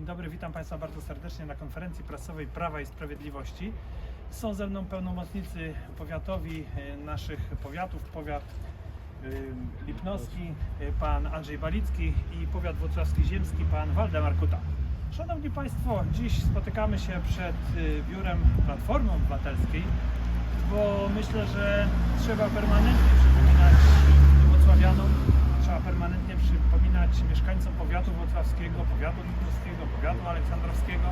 Dzień dobry, witam Państwa bardzo serdecznie na konferencji prasowej Prawa i Sprawiedliwości. Są ze mną pełnomocnicy powiatowi e, naszych powiatów, powiat e, lipnowski, e, pan Andrzej Balicki i powiat włocławski ziemski, pan Waldemar Kuta. Szanowni Państwo, dziś spotykamy się przed biurem Platformy Obywatelskiej, bo myślę, że trzeba permanentnie przypominać włocławianom, permanentnie przypominać mieszkańcom powiatu włocławskiego, powiatu lipnowskiego, powiatu aleksandrowskiego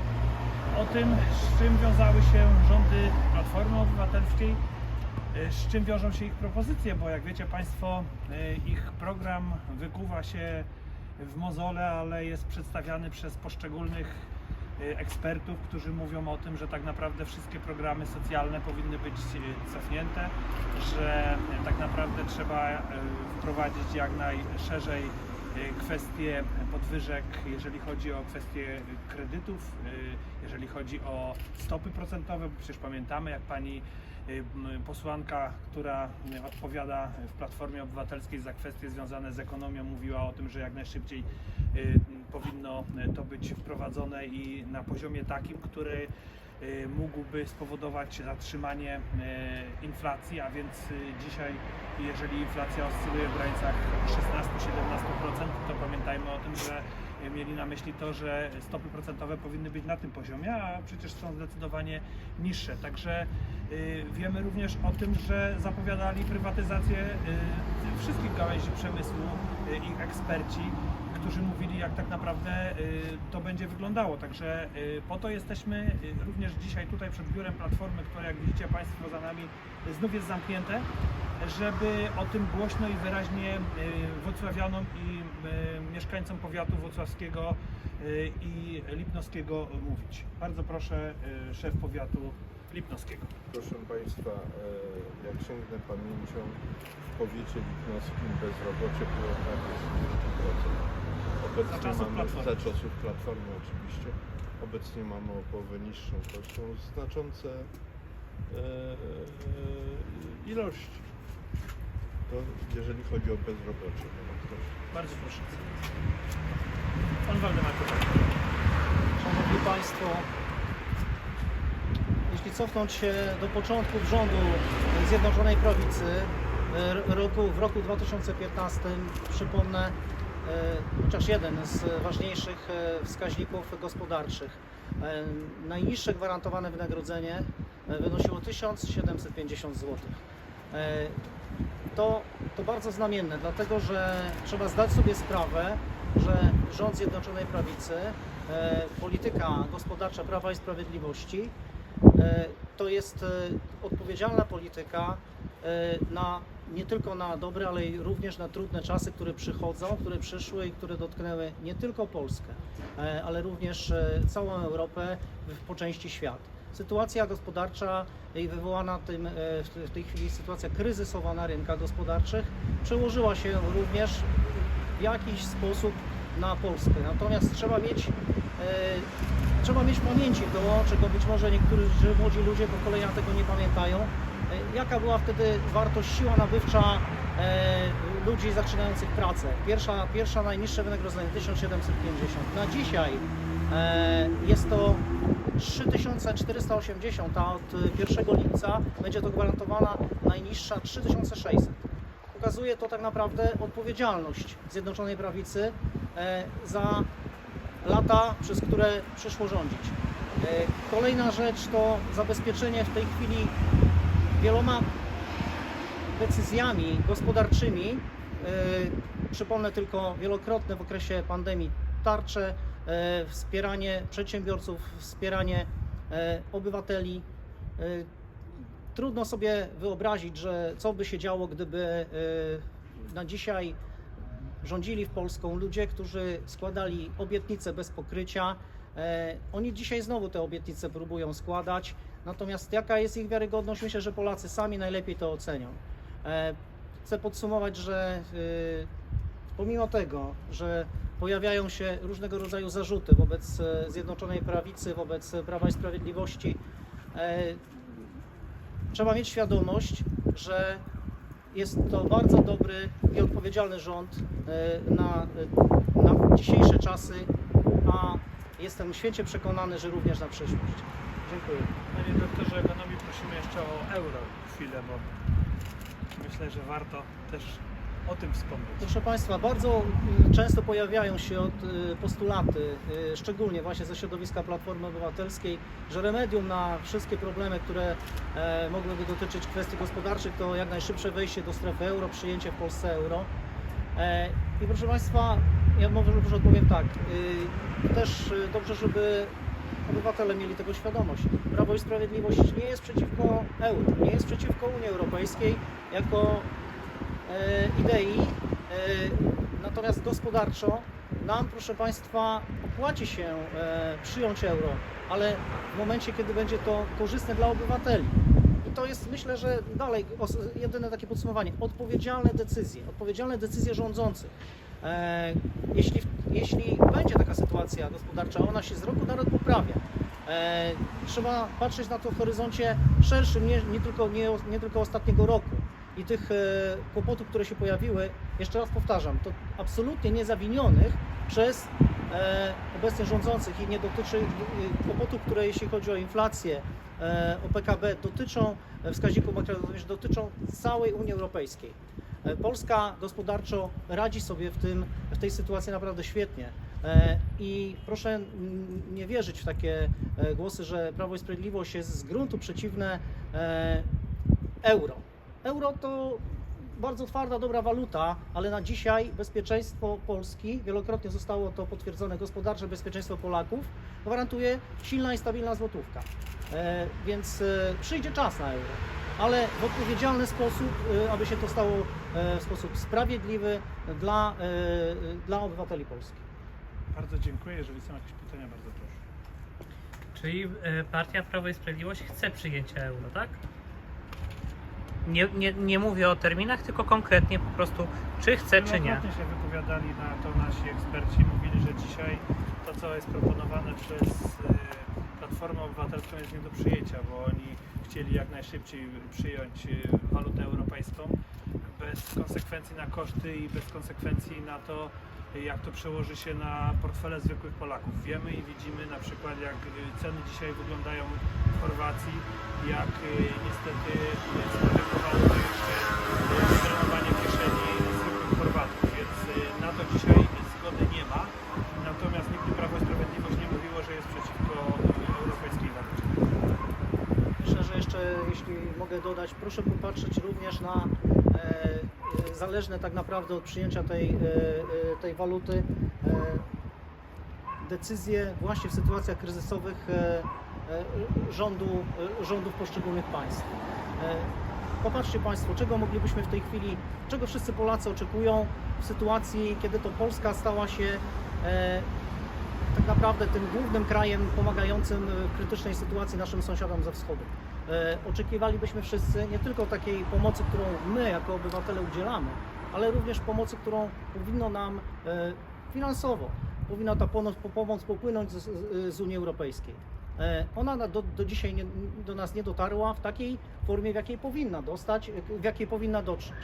o tym, z czym wiązały się rządy Platformy Obywatelskiej, y, z czym wiążą się ich propozycje, bo jak wiecie Państwo, y, ich program wykuwa się w mozole, ale jest przedstawiany przez poszczególnych ekspertów, którzy mówią o tym, że tak naprawdę wszystkie programy socjalne powinny być y, cofnięte, że y, tak naprawdę trzeba y, wprowadzić jak najszerzej y, kwestie podwyżek, jeżeli chodzi o kwestie kredytów, y, jeżeli chodzi o stopy procentowe, bo przecież pamiętamy, jak pani y, posłanka, która y, odpowiada w Platformie Obywatelskiej za kwestie związane z ekonomią, mówiła o tym, że jak najszybciej y, powinno y, to być wprowadzone i na poziomie takim, który y, mógłby spowodować zatrzymanie y, inflacji, a więc y, dzisiaj, jeżeli inflacja oscyluje w granicach 16-17%, to pamiętajmy o tym, że y, mieli na myśli to, że stopy procentowe powinny być na tym poziomie, a przecież są zdecydowanie niższe. Także y, wiemy również o tym, że zapowiadali prywatyzację y, wszystkich gałęzi przemysłu y, ich eksperci, którzy mówili, jak tak naprawdę y, to będzie wyglądało. Także y, po to jesteśmy y, również dzisiaj tutaj przed biurem Platformy, które jak widzicie Państwo za nami znów jest zamknięte, żeby o tym głośno i wyraźnie wrocławianom i mieszkańcom powiatu wrocławskiego y, i lipnowskiego mówić. Bardzo proszę, szef powiatu lipnowskiego. Proszę Państwa, jak sięgnę pamięcią, w powiecie lipnowskim bezrobocie było prawie 30%. Obecnie Za czasów mamy, Platformy. Za czasów Platformy oczywiście. Obecnie mamy o połowę niższą, to są znaczące e, e, ilości. To jeżeli chodzi o bezrobocie. Ktoś Bardzo proszę. Pan Waldemar Kuczak. Szanowni Państwo, jeśli cofnąć się do początków rządu Zjednoczonej Prawicy e, roku, w roku 2015, przypomnę, chociaż jeden z ważniejszych e, wskaźników gospodarczych. E, Najniższe gwarantowane wynagrodzenie e, wynosiło 1750 zł. E, To, to bardzo znamienne, dlatego że trzeba zdać sobie sprawę, że rząd Zjednoczonej Prawicy, e, polityka gospodarcza Prawa i Sprawiedliwości e, to jest e, odpowiedzialna polityka e, na, nie tylko na dobre, ale również na trudne czasy, które przychodzą, które przyszły i które dotknęły nie tylko Polskę, e, ale również e, całą Europę, po części świat. Sytuacja gospodarcza i wywołana tym, e, w te- w tej chwili sytuacja kryzysowa na rynkach gospodarczych przełożyła się również w jakiś sposób na Polskę. Natomiast trzeba mieć, trzeba mieć pamięci to, czego być może niektórzy młodzi ludzie pokolenia tego nie pamiętają, jaka była wtedy wartość, siła nabywcza e, ludzi zaczynających pracę. Pierwsza, pierwsza najniższe wynagrodzenie 1750. Na dzisiaj e, jest to 3480, a od 1 lipca będzie to gwarantowana najniższa 3600 pokazuje to tak naprawdę odpowiedzialność Zjednoczonej Prawicy e, za lata, przez które przyszło rządzić. Kolejna rzecz to zabezpieczenie w tej chwili wieloma decyzjami gospodarczymi. e, Przypomnę tylko wielokrotne w okresie pandemii tarcze, e, wspieranie przedsiębiorców, wspieranie e, obywateli. Trudno sobie wyobrazić, że co by się działo, gdyby na dzisiaj rządzili w Polską ludzie, którzy składali obietnice bez pokrycia. Oni dzisiaj znowu te obietnice próbują składać. Natomiast jaka jest ich wiarygodność? Myślę, że Polacy sami najlepiej to ocenią. E, Chcę podsumować, że y, pomimo tego, że pojawiają się różnego rodzaju zarzuty wobec e, Zjednoczonej Prawicy, wobec Prawa i Sprawiedliwości, e, trzeba mieć świadomość, że jest to bardzo dobry i odpowiedzialny rząd e, na, na dzisiejsze czasy, a jestem święcie przekonany, że również na przyszłość. Dziękuję. Panie doktorze ekonomii, prosimy jeszcze o euro chwilę, bo myślę, że warto też o tym wspomnieć. Proszę Państwa, bardzo y, często pojawiają się y, postulaty, y, szczególnie właśnie ze środowiska Platformy Obywatelskiej, że remedium na wszystkie problemy, które e, mogłyby dotyczyć kwestii gospodarczych, to jak najszybsze wejście do strefy euro, przyjęcie w Polsce euro. E, I proszę Państwa, ja może, odpowiem tak, też dobrze, żeby obywatele mieli tego świadomość. Prawo i Sprawiedliwość nie jest przeciwko euro, nie jest przeciwko Unii Europejskiej jako e, idei, e, natomiast gospodarczo nam, proszę Państwa, opłaci się e, przyjąć euro, ale w momencie, kiedy będzie to korzystne dla obywateli. I to jest, myślę, że dalej, jedyne takie podsumowanie, odpowiedzialne decyzje, odpowiedzialne decyzje rządzących. E, jeśli, jeśli będzie taka sytuacja gospodarcza, ona się z roku na rok poprawia, e, trzeba patrzeć na to w horyzoncie szerszym, nie, nie, tylko, nie, nie tylko ostatniego roku i tych e, kłopotów, które się pojawiły, jeszcze raz powtarzam, to absolutnie niezawinionych przez obecnie rządzących i nie dotyczy kłopotów, które jeśli chodzi o inflację, o PKB, dotyczą wskaźników makroekonomicznych, dotyczą całej Unii Europejskiej. E, Polska gospodarczo radzi sobie w, tym, w tej sytuacji naprawdę świetnie. E, I proszę nie wierzyć w takie e, głosy, że Prawo i Sprawiedliwość jest z gruntu przeciwne euro. Euro to bardzo twarda, dobra waluta, ale na dzisiaj bezpieczeństwo Polski, wielokrotnie zostało to potwierdzone, gospodarcze bezpieczeństwo Polaków gwarantuje silna i stabilna złotówka. Więc przyjdzie czas na euro, ale w odpowiedzialny sposób, e, aby się to stało e, w sposób sprawiedliwy dla, e, dla obywateli Polski. Bardzo dziękuję. Jeżeli są jakieś pytania, bardzo proszę. Czyli e, partia Prawo i Sprawiedliwość chce przyjęcia euro, tak? Nie, nie, nie mówię o terminach, tylko konkretnie po prostu, czy chce, czy nie. Wielokrotnie się wypowiadali na to nasi eksperci. Mówili, że dzisiaj to, co jest proponowane przez Platformę Obywatelską jest nie do przyjęcia, bo oni chcieli jak najszybciej przyjąć e, walutę europejską bez konsekwencji na koszty i bez konsekwencji na to, jak to przełoży się na portfele zwykłych Polaków. Wiemy i widzimy na przykład, jak e, ceny dzisiaj wyglądają w Chorwacji, jak e, niestety spowodowało to jeszcze e, drenowanie kieszeni zwykłych Chorwatów, więc e, na to dzisiaj zgody nie ma. Natomiast nigdy Prawo i Sprawiedliwość nie mówiło, że jest przeciwko e, europejskiej walucie. Myślę, że jeszcze, jeśli mogę dodać, proszę popatrzeć również na e, e, zależne tak naprawdę od przyjęcia tej, e, tej waluty decyzje właśnie w sytuacjach kryzysowych rządu, rządów poszczególnych państw. Popatrzcie Państwo, czego moglibyśmy w tej chwili, czego wszyscy Polacy oczekują w sytuacji, kiedy to Polska stała się tak naprawdę tym głównym krajem pomagającym w krytycznej sytuacji naszym sąsiadom ze wschodu. E, Oczekiwalibyśmy wszyscy nie tylko takiej pomocy, którą my jako obywatele udzielamy, ale również pomocy, którą powinno nam e, finansowo, powinna ta pomoc, po- pomoc popłynąć z, z, Unii Europejskiej. E, Ona na- do, do dzisiaj nie, do nas nie dotarła w takiej formie, w jakiej powinna dostać, w jakiej powinna dotrzeć.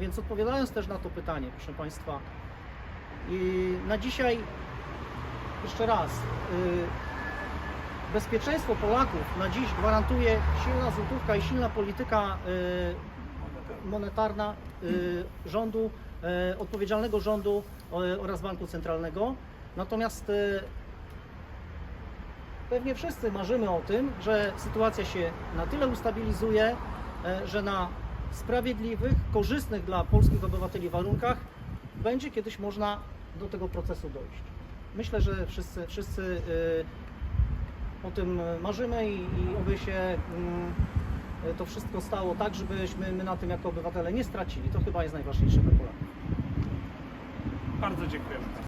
Więc odpowiadając też na to pytanie, proszę Państwa, na dzisiaj jeszcze raz, y, bezpieczeństwo Polaków na dziś gwarantuje silna złotówka i silna polityka y, monetarna y, rządu, y, odpowiedzialnego rządu oraz banku centralnego. Natomiast pewnie wszyscy marzymy o tym, że sytuacja się na tyle ustabilizuje, że na sprawiedliwych, korzystnych dla polskich obywateli warunkach będzie kiedyś można do tego procesu dojść. Myślę, że wszyscy, wszyscy o tym marzymy i, i oby się mm, to wszystko stało tak, żebyśmy my na tym jako obywatele nie stracili. To chyba jest najważniejsze dla Polaków. Bardzo dziękujemy.